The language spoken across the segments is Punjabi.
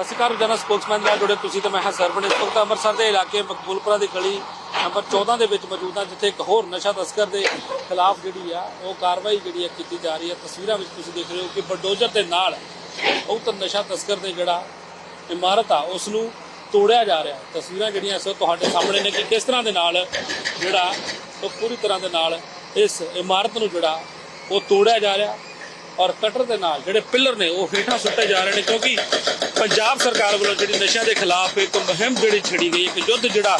ਸਤਿ ਸ਼੍ਰੀ ਅਕਾਲ ਰੋਜ਼ਾਨਾ ਸਪੋਕਸਮੈਨ ਨਾਲ ਜੁੜੇ ਤੁਸੀਂ ਤੇ ਮੈਂ ਹਾਂ ਸਰਵਣ। ਇਸ ਵਕਤ ਅੰਮ੍ਰਿਤਸਰ ਦੇ ਇਲਾਕੇ ਮਕਬੂਲਪੁਰਾ ਦੀ ਗਲੀ ਨੰਬਰ 14 ਦੇ ਵਿੱਚ ਮੌਜੂਦ ਹਾਂ, ਜਿੱਥੇ ਇੱਕ ਹੋਰ ਨਸ਼ਾ ਤਸਕਰ ਦੇ ਖਿਲਾਫ ਜਿਹੜੀ ਆ, ਉਹ ਕਾਰਵਾਈ ਜਿਹੜੀ ਆ ਕੀਤੀ ਜਾ ਰਹੀ ਹੈ ਤਸਵੀਰਾਂ ਵਿੱਚ ਤੁਸੀਂ ਦੇਖ ਰਹੇ ਹੋ ਕਿ ਬਲਡੋਜ਼ਰ ਦੇ ਨਾਲ ਉਕਤ ਨਸ਼ਾ ਤਸਕਰ ਦੇ ਜਿਹੜਾ ਇਮਾਰਤ ਆ ਉਸ ਨੂੰ ਤੋੜਿਆ ਜਾ ਰਿਹਾ। ਤਸਵੀਰਾਂ ਜਿਹੜੀਆਂ ਇਸ ਤੁਹਾਡੇ ਸਾਹਮਣੇ ਨੇ ਕਿ ਕਿਸ ਤਰ੍ਹਾਂ ਦੇ ਨਾਲ ਜਿਹੜਾ, ਉਹ ਪੂਰੀ ਤਰ੍ਹਾਂ ਦੇ ਨਾਲ ਇਸ ਇਮਾਰਤ ਨੂੰ ਜਿਹੜਾ, ਉਹ ਤੋੜਿਆ ਜਾ ਰਿਹਾ। ਔਰ ਕਟਰ ਦੇ ਨਾਲ ਜਿਹੜੇ ਪਿੱਲਰ ਨੇ, ਉਹ ਹੇਠਾਂ ਸੁੱਟੇ ਜਾ ਰਹੇ ਨੇ ਕਿਉਂਕਿ ਪੰਜਾਬ ਸਰਕਾਰ ਵੱਲੋਂ ਜਿਹੜੀ ਨਸ਼ਿਆਂ ਦੇ ਖਿਲਾਫ ਇੱਕ ਮੁਹਿੰਮ ਜਿਹੜੀ ਛਿੜੀ ਗਈ, ਇੱਕ ਯੁੱਧ ਜਿਹੜਾ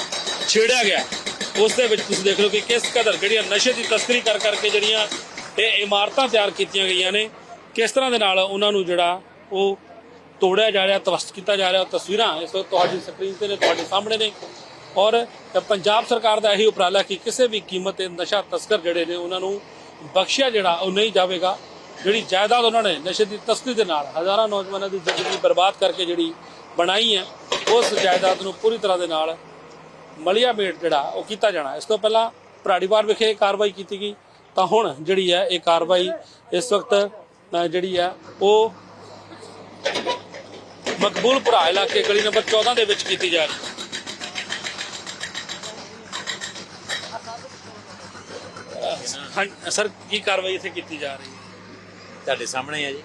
ਛੇੜਿਆ ਗਿਆ, ਉਸ ਦੇ ਵਿੱਚ ਤੁਸੀਂ ਦੇਖ ਲਓ ਕਿ ਕਿਸ ਕਦਰ ਜਿਹੜੀਆਂ ਨਸ਼ੇ ਦੀ ਤਸਕਰੀ ਕਰ ਕਰਕੇ ਜਿਹੜੀਆਂ ਇਹ ਇਮਾਰਤਾਂ ਤਿਆਰ ਕੀਤੀਆਂ ਗਈਆਂ ਨੇ, ਕਿਸ ਤਰ੍ਹਾਂ ਦੇ ਨਾਲ ਉਹਨਾਂ ਨੂੰ ਜਿਹੜਾ ਉਹ ਤੋੜਿਆ ਜਾ ਰਿਹਾ ਤਵਸਤ ਕੀਤਾ ਜਾ ਰਿਹਾ, ਉਹ ਤਸਵੀਰਾਂ ਇਸ ਵਕਤ ਤੁਹਾਡੀ ਸਕਰੀਨ ਤੇ ਨੇ, ਤੁਹਾਡੇ ਸਾਹਮਣੇ ਨੇ। ਔਰ ਪੰਜਾਬ ਸਰਕਾਰ ਦਾ ਇਹੀ ਉਪਰਾਲਾ ਕਿ ਕਿਸੇ ਵੀ ਕੀਮਤ ਤੇ ਨਸ਼ਾ ਤਸਕਰ ਜਿਹੜੇ ਨੇ, ਉਹਨਾਂ ਨੂੰ ਬਖਸ਼ਿਆ ਜਿਹੜਾ ਉਹ ਨਹੀਂ ਜਾਵੇਗਾ। ਜਿਹੜੀ ਜਾਇਦਾਦ ਉਹਨਾਂ ਨੇ ਨਸ਼ੇ ਦੀ ਤਸਕਰੀ ਦੇ ਨਾਲ ਹਜ਼ਾਰਾਂ ਨੌਜਵਾਨਾਂ ਦੀ ਜ਼ਿੰਦਗੀ ਬਰਬਾਦ ਕਰਕੇ ਜਿਹੜੀ ਬਣਾਈ ਹੈ, ਉਸ ਜਾਇਦਾਦ ਨੂੰ ਪੂਰੀ ਤਰ੍ਹਾਂ ਦੇ ਨਾਲ ਮਲਿਆ ਮੇਟ ਜਿਹੜਾ ਉਹ ਕੀਤਾ ਜਾਣਾ। ਇਸ ਤੋਂ ਪਹਿਲਾਂ ਭਰਾੜੀਵਾਰ ਵਿਖੇ ਕਾਰਵਾਈ ਕੀਤੀ ਗਈ, ਤਾਂ ਹੁਣ ਜਿਹੜੀ ਹੈ ਇਹ ਕਾਰਵਾਈ ਇਸ ਵਕਤ ਜਿਹੜੀ ਹੈ ਉਹ ਮਕਬੂਲਪੁਰਾ ਇਲਾਕੇ ਗਲੀ ਨੰਬਰ 14 ਦੇ ਵਿੱਚ ਕੀਤੀ ਜਾ ਰਹੀ ਹੈ, ਸਰ, ਕੀ ਕਾਰਵਾਈ ਇੱਥੇ ਕੀਤੀ ਜਾ ਰਹੀ ਹੈ? ਤੁਹਾਡੇ ਸਾਹਮਣੇ ਹੈ ਜੀ।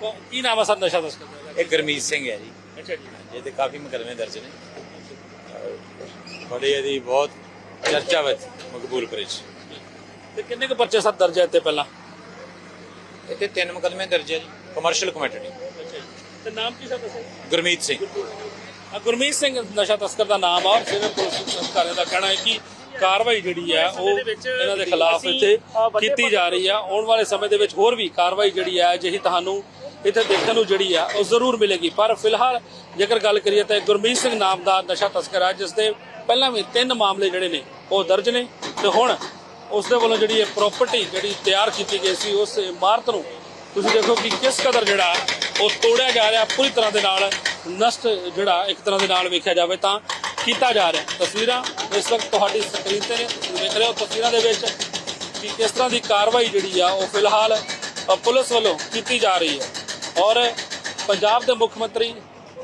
ਕੋ- ਕੀ ਨਾਮ ਹੈ ਸਰ ਨਸ਼ਾ ਤਸਕਰ ਦਾ? ਇਹ ਗੁਰਮੀਤ ਸਿੰਘ ਹੈ ਜੀ। ਅੱਛਾ ਜੀ। ਇਹ ਤੇ ਕਾਫੀ ਮੁਕੱਦਮੇ ਦਰਜ ਨੇ। ਬੜੀ ਇਹਦੀ ਬਹੁਤ ਚਰਚਾ ਵਿੱਚ ਮਕਬੂਲਪੁਰ ਚ ਤੇ ਕਿੰਨੇ ਕੁ ਪਰਚੇ ਸਰ ਦਰਜ ਹੈ ਇੱਥੇ ਪਹਿਲਾਂ? ਇੱਥੇ ਤਿੰਨ ਮੁਕੱਦਮੇ ਦਰਜ ਹੈ ਜੀ ਕਮਰਸ਼ੀਅਲ ਕਮੇਟੀ ਅੱਛਾ ਜੀ। ਤੇ ਨਾਮ ਕੀ ਸਰ ਦੱਸੋ? ਗੁਰਮੀਤ ਸਿੰਘ। ਆ ਗੁਰਮੀਤ ਸਿੰਘ ਨਸ਼ਾ ਤਸਕਰ ਦਾ ਨਾਮ ਆ ਔਰ ਸਿਵਲ ਪੁਲਿਸ ਅਧਿਕਾਰੀਆਂ ਦਾ ਕਹਿਣਾ ਹੈ ਕਿ ਕਾਰਵਾਈ ਜਿਹੜੀ ਆ ਉਹ ਇਹਨਾਂ ਦੇ ਖਿਲਾਫ ਇੱਥੇ ਕੀਤੀ ਜਾ ਰਹੀ ਆ। ਆਉਣ ਵਾਲੇ ਸਮੇਂ ਦੇ ਵਿੱਚ ਹੋਰ ਵੀ ਕਾਰਵਾਈ ਜਿਹੜੀ ਆ ਜਿਹੀ ਤੁਹਾਨੂੰ ਇੱਥੇ ਦੇਖਣ ਨੂੰ ਜਿਹੜੀ ਆ ਉਹ ਜ਼ਰੂਰ ਮਿਲੇਗੀ। ਪਰ ਫਿਲਹਾਲ ਜੇਕਰ ਗੱਲ ਕਰੀਏ ਤਾਂ ਗੁਰਮੀਤ ਸਿੰਘ ਨਾਮ ਦਾ ਨਸ਼ਾ ਤਸਕਰ ਆ ਜਿਸ ਦੇ ਪਹਿਲਾਂ ਵੀ ਤਿੰਨ ਮਾਮਲੇ ਜਿਹੜੇ ਨੇ ਉਹ ਦਰਜ ਨੇ। ਤੇ ਹੁਣ ਉਸ ਦੇ ਵੱਲੋਂ ਜਿਹੜੀ ਇਹ ਪ੍ਰਾਪਰਟੀ ਜਿਹੜੀ ਤਿਆਰ ਕੀਤੀ ਗਈ ਸੀ ਉਸ ਇਮਾਰਤ ਨੂੰ ਤੁਸੀਂ ਦੇਖੋ ਕਿ ਕਿਸ ਕਦਰ ਜਿਹੜਾ ਉਹ ਤੋੜਿਆ ਜਾ ਰਿਹਾ ਪੂਰੀ ਤਰ੍ਹਾਂ ਦੇ ਨਾਲ ਨਸ਼ਟ ਜਿਹੜਾ ਇੱਕ ਤਰ੍ਹਾਂ ਦੇ ਨਾਲ ਵੇਖਿਆ ਜਾਵੇ ਤਾਂ ਕੀਤਾ ਜਾ ਰਿਹਾ। ਤਸਵੀਰਾਂ ਇਸ ਵਕਤ ਤੁਹਾਡੀ ਸਕਰੀਨ ਤੇ ਨੇ। ਤੁਸੀਂ ਦੇਖ ਰਹੇ ਹੋ ਤਸਵੀਰਾਂ ਦੇ ਵਿੱਚ ਕਿ ਕਿਸ ਤਰ੍ਹਾਂ ਦੀ ਕਾਰਵਾਈ ਜਿਹੜੀ ਆ, ਉਹ ਫਿਲਹਾਲ ਪੁਲਿਸ ਵੱਲੋਂ ਕੀਤੀ ਜਾ ਰਹੀ ਹੈ। ਔਰ ਪੰਜਾਬ ਦੇ ਮੁੱਖ ਮੰਤਰੀ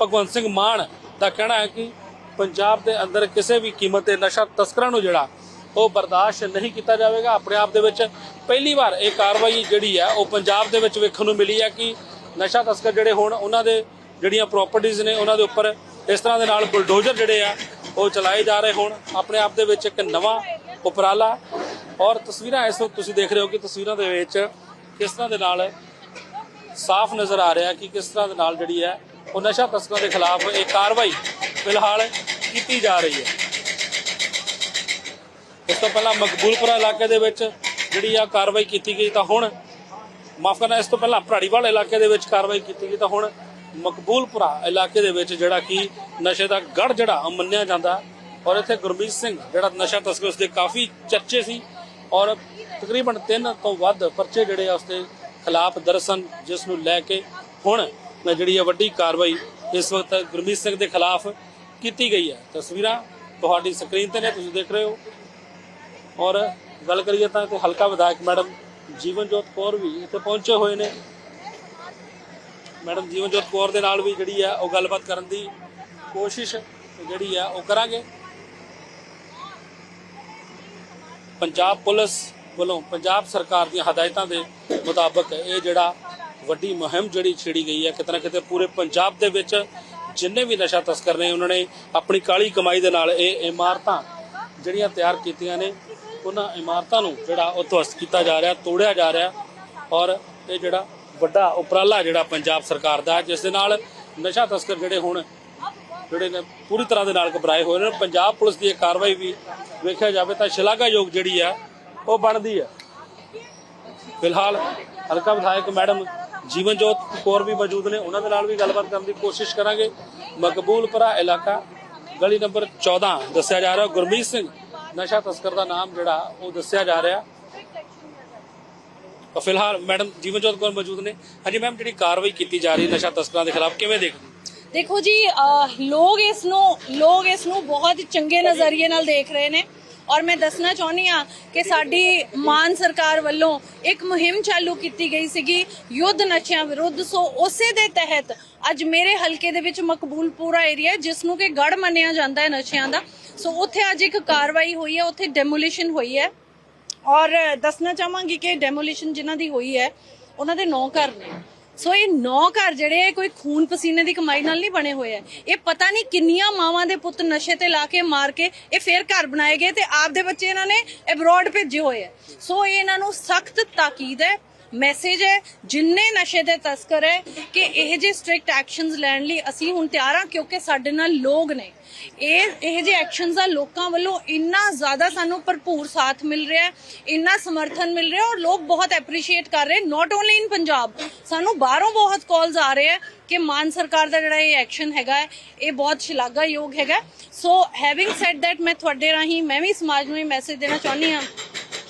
ਭਗਵੰਤ ਸਿੰਘ ਮਾਨ ਦਾ ਕਹਿਣਾ ਹੈ ਕਿ ਪੰਜਾਬ ਦੇ ਅੰਦਰ ਕਿਸੇ ਵੀ ਕੀਮਤ ਤੇ ਨਸ਼ਾ ਤਸਕਰਾਂ ਨੂੰ ਜਿਹੜਾ, ਉਹ ਬਰਦਾਸ਼ਤ ਨਹੀਂ ਕੀਤਾ ਜਾਵੇਗਾ। ਆਪਣੇ ਆਪ ਦੇ ਵਿੱਚ ਪਹਿਲੀ ਵਾਰ ਇਹ ਕਾਰਵਾਈ ਜਿਹੜੀ ਹੈ, ਉਹ ਪੰਜਾਬ ਦੇ ਵਿੱਚ ਵੇਖਣ ਨੂੰ ਮਿਲੀ ਹੈ ਕਿ ਨਸ਼ਾ ਤਸਕਰ ਜਿਹੜੇ ਹੋਣ, ਉਹਨਾਂ ਦੇ ਜਿਹੜੀਆਂ ਪ੍ਰਾਪਰਟੀਆਂ ਨੇ, ਉਹਨਾਂ ਦੇ ਉੱਪਰ ਇਸ ਤਰ੍ਹਾਂ ਦੇ ਨਾਲ ਬੁਲਡੋਜ਼ਰ ਜਿਹੜੇ ਆ, ਉਹ ਚਲਾਏ ਜਾ ਰਹੇ ਹੋਣ। ਆਪਣੇ ਆਪ ਦੇ ਵਿੱਚ ਇੱਕ ਨਵਾਂ ਉਪਰਾਲਾ ਔਰ ਤਸਵੀਰਾਂ ਇਸ ਵਕਤ ਤੁਸੀਂ ਦੇਖ ਰਹੇ ਹੋ ਕਿ ਤਸਵੀਰਾਂ ਦੇ ਵਿੱਚ ਕਿਸ ਤਰ੍ਹਾਂ ਦੇ ਨਾਲ ਸਾਫ਼ ਨਜ਼ਰ ਆ ਰਿਹਾ ਕਿ ਕਿਸ ਤਰ੍ਹਾਂ ਦੇ ਨਾਲ ਜਿਹੜੀ ਹੈ, ਉਹ ਨਸ਼ਾ ਤਸਕਰਾਂ ਦੇ ਖਿਲਾਫ ਇਹ ਕਾਰਵਾਈ ਫਿਲਹਾਲ ਕੀਤੀ ਜਾ ਰਹੀ ਹੈ। ਇਸ ਤੋਂ ਪਹਿਲਾਂ ਮਕਬੂਲਪੁਰਾ ਇਲਾਕੇ ਦੇ ਵਿੱਚ ਜਿਹੜੀ ਆ ਕਾਰਵਾਈ ਕੀਤੀ ਗਈ ਤਾਂ ਹੁਣ, ਮਾਫ ਕਰਨਾ, ਇਸ ਤੋਂ ਪਹਿਲਾਂ ਭਰਾੜੀਵਾਲ ਇਲਾਕੇ ਦੇ ਵਿੱਚ ਕਾਰਵਾਈ ਕੀਤੀ ਗਈ ਤਾਂ ਹੁਣ ਮਕਬੂਲਪੁਰਾ ਇਲਾਕੇ ਦੇ ਵਿੱਚ ਜਿਹੜਾ ਕਿ ਨਸ਼ੇ ਦਾ ਗੜ ਜਿਹੜਾ ਉਹ ਮੰਨਿਆ ਜਾਂਦਾ। ਔਰ ਇੱਥੇ ਗੁਰਮੀਤ ਸਿੰਘ ਜਿਹੜਾ ਨਸ਼ਾ ਤਸਕਰ, ਉਸਦੇ ਕਾਫੀ ਚਰਚੇ ਸੀ। ਔਰ ਤਕਰੀਬਨ 3 ਤੋਂ ਵੱਧ ਪਰਚੇ ਜਿਹੜੇ ਆ ਉਸਦੇ ਖਿਲਾਫ ਦਰਸਨ, ਜਿਸ ਨੂੰ ਲੈ ਕੇ ਹੁਣ ਜਿਹੜੀ ਹੈ ਵੱਡੀ ਕਾਰਵਾਈ ਇਸ ਵਕਤ ਗੁਰਮੀਤ ਸਿੰਘ ਦੇ ਖਿਲਾਫ ਕੀਤੀ ਗਈ ਹੈ। ਤਸਵੀਰਾਂ ਤੁਹਾਡੀ ਸਕਰੀਨ ਤੇ ਨੇ, ਤੁਸੀਂ ਦੇਖ ਰਹੇ ਹੋ। ਔਰ ਗੱਲ ਕਰੀਏ ਤਾਂ ਇੱਥੇ ਹਲਕਾ ਵਿਧਾਇਕ ਮੈਡਮ ਜੀਵਨਜੋਤ ਕੌਰ ਵੀ ਇੱਥੇ ਪਹੁੰਚੇ ਹੋਏ ਨੇ। ਮੈਡਮ ਜੀਵਨਜੋਤ ਕੌਰ ਦੇ ਨਾਲ ਵੀ ਜਿਹੜੀ ਆ ਉਹ ਗੱਲਬਾਤ ਕਰਨ ਦੀ ਕੋਸ਼ਿਸ਼ ਜਿਹੜੀ ਆ ਉਹ ਕਰਾਂਗੇ। ਪੰਜਾਬ ਪੁਲਿਸ ਵੱਲੋਂ ਪੰਜਾਬ ਸਰਕਾਰ ਦੀਆਂ ਹਦਾਇਤਾਂ ਦੇ ਮੁਤਾਬਕ ਇਹ ਜਿਹੜਾ ਵੱਡੀ ਮੁਹਿੰਮ ਜਿਹੜੀ ਛੇੜੀ ਗਈ ਹੈ ਕਿਤੇ ਨਾ ਕਿਤੇ ਪੂਰੇ ਪੰਜਾਬ ਦੇ ਵਿੱਚ ਜਿੰਨੇ ਵੀ ਨਸ਼ਾ ਤਸਕਰ ਨੇ, ਉਹਨਾਂ ਨੇ ਆਪਣੀ ਕਾਲੀ ਕਮਾਈ ਦੇ ਨਾਲ ਇਹ ਇਮਾਰਤਾਂ ਜਿਹੜੀਆਂ ਤਿਆਰ ਕੀਤੀਆਂ ਨੇ, ਉਹਨਾਂ ਇਮਾਰਤਾਂ ਨੂੰ ਜਿਹੜਾ ਉਹ ਧਵਸਤ ਕੀਤਾ ਜਾ ਰਿਹਾ, ਤੋੜਿਆ ਜਾ ਰਿਹਾ ਔਰ ਇਹ ਜਿਹੜਾ ਵੱਡਾ ਉਪਰਾਲਾ ਜਿਹੜਾ ਪੰਜਾਬ ਸਰਕਾਰ ਦਾ, ਜਿਸ ਦੇ ਨਾਲ ਨਸ਼ਾ ਤਸਕਰ ਜਿਹੜੇ ਹੁਣ ਜਿਹੜੇ ਨੇ ਪੂਰੀ ਤਰ੍ਹਾਂ ਦੇ ਨਾਲ ਘਬਰਾਏ ਹੋਏ ਨੇ। ਪੰਜਾਬ ਪੁਲਿਸ ਦੀ ਇਹ ਕਾਰਵਾਈ ਵੀ ਵੇਖਿਆ ਜਾਵੇ ਤਾਂ ਸ਼ਲਾਘਾਯੋਗ ਜਿਹੜੀ ਆ, ਉਹ ਬਣਦੀ ਹੈ ਫਿਲਹਾਲ ਹਲਕਾ ਵਿਧਾਇਕ ਮੈਡਮ ਜੀਵਨਜੋਤ ਕੌਰ ਵੀ ਮੌਜੂਦ ਨੇ। ਉਹਨਾਂ ਦੇ ਨਾਲ ਵੀ ਗੱਲਬਾਤ ਕਰਨ ਦੀ ਕੋਸ਼ਿਸ਼ ਕਰਾਂਗੇ। ਮਕਬੂਲਪੁਰਾ ਇਲਾਕਾ, ਗਲੀ ਨੰਬਰ 14 ਦੱਸਿਆ ਜਾ ਰਿਹਾ, ਗੁਰਮੀਤ ਸਿੰਘ ਨਸ਼ਾ ਤਸਕਰ ਦਾ ਨਾਮ ਜਿਹੜਾ, ਉਹ ਦੱਸਿਆ ਜਾ ਰਿਹਾ। ਫਿਲਹਾਲ ਮੈਡਮ ਜੀਵਨਜੋਤ ਕੌਰ ਮੌਜੂਦ ਨੇ। ਹਾਂਜੀ ਮੈਮ, ਜਿਹੜੀ ਕਾਰਵਾਈ ਕੀਤੀ ਜਾ ਰਹੀ ਨਸ਼ਾ ਤਸਕਰਾਂ ਦੇ ਖਿਲਾਫ, ਕਿਵੇਂ ਦੇਖਦੇ ਦੇਖੋ ਜੀ ਲੋਕ ਇਸ ਨੂੰ, ਲੋਕ ਇਸ ਨੂੰ ਬਹੁਤ ਚੰਗੇ ਨਜ਼ਰੀਏ ਨਾਲ ਦੇਖ ਰਹੇ ਨੇ। ਔਰ ਮੈਂ ਦੱਸਣਾ ਚਾਹੁੰਦੀ ਆ ਕਿ ਸਾਡੀ ਮਾਨ ਸਰਕਾਰ ਵੱਲੋਂ ਇੱਕ ਮੁਹਿੰਮ ਚਾਲੂ ਕੀਤੀ ਗਈ ਸੀਗੀ ਯੁੱਧ ਨਸ਼ਿਆਂ ਵਿਰੁੱਧ। ਸੋ ਉਸੇ ਦੇ ਤਹਿਤ ਅੱਜ ਮੇਰੇ ਹਲਕੇ ਦੇ ਵਿੱਚ ਮਕਬੂਲਪੁਰਾ ਏਰੀਆ ਜਿਸ ਨੂੰ ਕਿ ਗੜ ਮੰਨਿਆ ਜਾਂਦਾ ਹੈ ਨਸ਼ਿਆਂ ਦਾ। ਸੋ ਉੱਥੇ ਅੱਜ ਇੱਕ ਕਾਰਵਾਈ ਹੋਈ ਹੈ, ਉੱਥੇ ਡੈਮੋਲੀਸ਼ਨ ਹੋਈ ਹੈ। ਔਰ ਦੱਸਣਾ ਚਾਹਾਂਗੀ ਕਿ ਡੈਮੋਲੀਸ਼ਨ ਜਿਨ੍ਹਾਂ ਦੀ ਹੋਈ ਹੈ, ਉਹਨਾਂ ਦੇ ਨੌ ਘਰ ਨੇ। ਸੋ ਇਹ ਨੌ ਘਰ ਜਿਹੜੇ ਕੋਈ ਖੂਨ ਪਸੀਨੇ ਦੀ ਕਮਾਈ ਨਾਲ ਨਹੀਂ ਬਣੇ ਹੋਏ ਆ। ਇਹ ਪਤਾ ਨਹੀਂ ਕਿੰਨੀਆਂ ਮਾਵਾਂ ਦੇ ਪੁੱਤ ਨਸ਼ੇ ਤੇ ਲਾ ਕੇ ਮਾਰ ਕੇ ਇਹ ਫੇਰ ਘਰ ਬਣਾਏ ਗਏ ਤੇ ਆਪ ਦੇ ਬੱਚੇ ਇਹਨਾਂ ਨੇ ਅਬਰੋਡ ਭੇਜੇ ਹੋਏ ਆ। ਸੋ ਇਹ ਇਹਨਾਂ ਨੂੰ ਸਖਤ ਤਾਕੀਦ ਹੈ। ਮੈਸੇਜ ਹੈ, ਜਿੰਨੇ ਨਸ਼ੇ ਦੇ ਤਸਕਰ ਹੈ ਕਿ ਇਹ ਜਿਹੇ ਸਟ੍ਰਿਕਟ ਐਕਸ਼ਨਸ ਲੈਣ ਲਈ ਅਸੀਂ ਹੁਣ ਤਿਆਰ ਹਾਂ, ਕਿਉਂਕਿ ਸਾਡੇ ਨਾਲ ਲੋਕ ਨੇ। ਇਹ ਇਹ ਜਿਹੇ ਐਕਸ਼ਨਸ ਦਾ ਲੋਕਾਂ ਵੱਲੋਂ ਇੰਨਾ ਜ਼ਿਆਦਾ ਸਾਨੂੰ ਭਰਪੂਰ ਸਾਥ ਮਿਲ ਰਿਹਾ ਹੈ, ਇੰਨਾ ਸਮਰਥਨ ਮਿਲ ਰਿਹਾ ਔਰ ਲੋਕ ਬਹੁਤ ਐਪਰੀਸ਼ੀਏਟ ਕਰ ਰਹੇ ਨਾਟ ਓਨਲੀ ਇਨ ਪੰਜਾਬ, ਸਾਨੂੰ ਬਾਹਰੋਂ ਬਹੁਤ ਕਾਲਸ ਆ ਰਹੇ ਹੈ ਕਿ ਮਾਨ ਸਰਕਾਰ ਦਾ ਜਿਹੜਾ ਇਹ ਐਕਸ਼ਨ ਹੈਗਾ ਇਹ ਬਹੁਤ ਸ਼ਲਾਘਾਯੋਗ ਹੈਗਾ ਸੋ ਹੈਵਿੰਗ ਸੈਡ ਥੈਟ ਮੈਂ ਤੁਹਾਡੇ ਰਾਹੀਂ, ਮੈਂ ਵੀ ਸਮਾਜ ਨੂੰ ਇਹ ਮੈਸੇਜ ਦੇਣਾ ਚਾਹੁੰਦੀ ਹਾਂ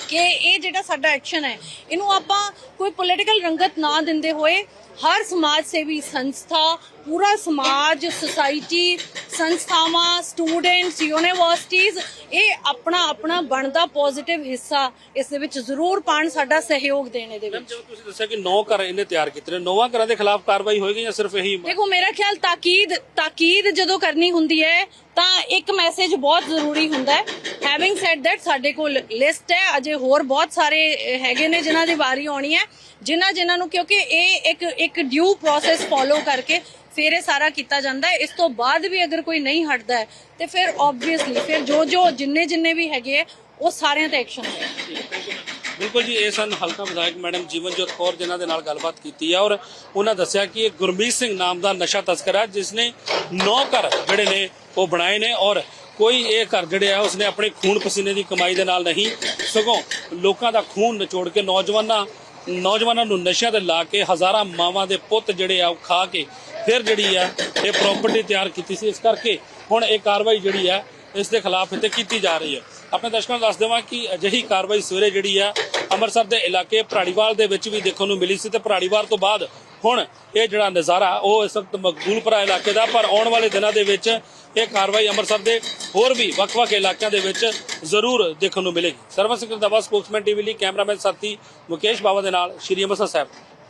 ਕਿ ਇਹ ਜਿਹੜਾ ਸਾਡਾ ਐਕਸ਼ਨ ਹੈ ਇਹਨੂੰ ਆਪਾਂ ਕੋਈ ਪੋਲੀਟੀਕਲ ਰੰਗਤ ਨਾ ਦਿੰਦੇ ਹੋਏ ਹਰ ਸਮਾਜ ਸੇਵੀ ਸੰਸਥਾ, ਪੂਰਾ ਸਮਾਜ ਸੁਸਾਇਟੀ ਸੰਸਥਾਵਾਂ ਸਟੂਡੈਂਟਸ ਯੂਨੀਵਰਸਿਟੀਜ਼ ਇਹ ਆਪਣਾ ਆਪਣਾ ਬਣਦਾ ਪੋਜ਼ਿਟਿਵ ਹਿੱਸਾ ਇਸ ਦੇ ਵਿੱਚ ਜ਼ਰੂਰ ਪਾਣ ਸਾਡਾ ਸਹਿਯੋਗ ਦੇਣ ਇਹਦੇ ਵਿੱਚ। ਜਿਵੇਂ ਤੁਸੀਂ ਦੱਸਿਆ ਕਿ ਨੌ ਘਰ ਇਹਨੇ ਤਿਆਰ ਕੀਤੇ ਨੇ ਨੌਵਾਂ ਘਰਾਂ ਦੇ ਖਿਲਾਫ ਕਾਰਵਾਈ ਹੋਏਗੀ ਜਾਂ ਸਿਰਫ ਇਹੀ ਦੇਖੋ ਮੇਰਾ ਖਿਆਲ ਤਾਕੀਦ ਤਾਕੀਦ ਜਦੋਂ ਕਰਨੀ ਹੁੰਦੀ ਹੈ ਤਾਂ ਇੱਕ ਮੈਸੇਜ ਬਹੁਤ ਜ਼ਰੂਰੀ ਹੁੰਦਾ ਹੈ। ਹੈਵਿੰਗ ਸੈਡ ਦੈਟ ਸਾਡੇ ਕੋਲ ਲਿਸਟ ਹੈ ਅਜੇ ਹੋਰ ਬਹੁਤ ਸਾਰੇ ਹੈਗੇ ਨੇ ਜਿਨ੍ਹਾਂ ਦੀ ਵਾਰੀ ਆਉਣੀ ਹੈ। ਜਿਨ੍ਹਾਂ ਜਿਨ੍ਹਾਂ ਨੂੰ ਕਿਉਂਕਿ ਇਹ ਇੱਕ ਇੱਕ ਡਿਊ ਪ੍ਰੋਸੈਸ ਫੋਲੋ ਕਰਕੇ ਫਿਰ ਇਹ ਸਾਰਾ ਕੀਤਾ ਜਾਂਦਾ ਹੈ। ਇਸ ਤੋਂ ਬਾਅਦ ਵੀ ਅਗਰ ਕੋਈ ਨਹੀਂ ਹਟਦਾ ਹੈ ਤੇ ਫਿਰ ਆਬਵੀਅਸਲੀ ਫਿਰ ਜੋ ਜੋ ਜਿੰਨੇ ਜਿੰਨੇ ਵੀ ਹੈਗੇ ਹੈ, ਉਹ ਸਾਰਿਆਂ ਤੇ ਐਕਸ਼ਨ ਹੋਏਗਾ। ਬਿਲਕੁਲ ਜੀ ਇਹ ਸਨ ਹਲਕਾ ਵਿਧਾਇਕ ਮੈਡਮ ਜੀਵਨਜੋਤ ਕੌਰ ਜਿਨ੍ਹਾਂ ਦੇ ਨਾਲ ਗੱਲਬਾਤ ਕੀਤੀ ਹੈ ਔਰ ਉਹਨਾਂ ਦੱਸਿਆ ਕਿ ਇਹ ਗੁਰਮੀਤ ਸਿੰਘ ਨਾਮ ਦਾ ਨਸ਼ਾ ਤਸਕਰ ਹੈ ਜਿਸ ਨੇ ਨੌ ਘਰ ਜਿਹੜੇ ਨੇ ਉਹ ਬਣਾਏ ਨੇ ਔਰ ਕੋਈ ਇਹ ਘਰ ਜਿਹੜੇ ਆ ਉਸਨੇ ਆਪਣੇ ਖੂਨ ਪਸੀਨੇ ਦੀ ਕਮਾਈ ਦੇ ਨਾਲ ਨਹੀਂ ਸਗੋਂ ਲੋਕਾਂ ਦਾ ਖੂਨ ਨਿਚੋੜ ਕੇ ਨੌਜਵਾਨਾਂ ਨੌਜਵਾਨਾਂ ਨੂੰ ਨਸ਼ਿਆਂ ਤੇ ਲਾ ਕੇ ਹਜ਼ਾਰਾਂ ਮਾਵਾਂ ਦੇ ਪੁੱਤ ਜਿਹੜੇ ਆ ਉਹ ਖਾ ਕੇ ਫਿਰ ਜਿਹੜੀ ਆ ਇਹ ਪ੍ਰਾਪਰਟੀ ਤਿਆਰ ਕੀਤੀ ਸੀ। ਇਸ ਕਰਕੇ ਹੁਣ ਇਹ ਕਾਰਵਾਈ ਜਿਹੜੀ ਆ ਇਸ ਦੇ ਖਿਲਾਫ ਇੱਥੇ ਕੀਤੀ ਜਾ ਰਹੀ ਹੈ। ਆਪਣੇ ਦਰਸ਼ਕਾਂ ਨੂੰ ਦੱਸ ਦੇਵਾਂ ਕਿ ਅਜਿਹੀ ਕਾਰਵਾਈ ਸਵੇਰੇ ਜਿਹੜੀ ਆ ਅੰਮ੍ਰਿਤਸਰ ਦੇ ਇਲਾਕੇ ਭਰਾੜੀਵਾਲ ਦੇ ਵਿੱਚ ਵੀ ਦੇਖਣ ਨੂੰ ਮਿਲੀ ਸੀ ਤੇ ਭਰਾੜੀਵਾਲ ਤੋਂ ਬਾਅਦ ਹੁਣ ਇਹ ਜਿਹੜਾ ਨਜ਼ਾਰਾ, ਉਹ ਇਸ ਵਕਤ ਮਕਬੂਲਪੁਰਾ ਇਲਾਕੇ ਦਾ, ਪਰ ਆਉਣ ਵਾਲੇ ਦਿਨਾਂ ਦੇ ਵਿੱਚ ਇਹ ਕਾਰਵਾਈ ਅੰਮ੍ਰਿਤਸਰ ਦੇ ਹੋਰ ਵੀ ਵੱਖ-ਵੱਖ ਇਲਾਕਿਆਂ ਦੇ ਵਿੱਚ ਜ਼ਰੂਰ ਦੇਖਣ ਨੂੰ ਮਿਲੇਗੀ। ਸਰਵਨ ਸਿੰਘ ਦਾ ਸਪੋਕਸਮੈਨ ਟੀਵੀ ਲਈ ਕੈਮਰਾਮੈਨ ਸਾਥੀ ਮੁਕੇਸ਼ ਬਾਵਾ ਦੇ ਨਾਲ, ਸ਼੍ਰੀ ਅੰਮ੍ਰਿਤਸਰ ਸਾਹਿਬ।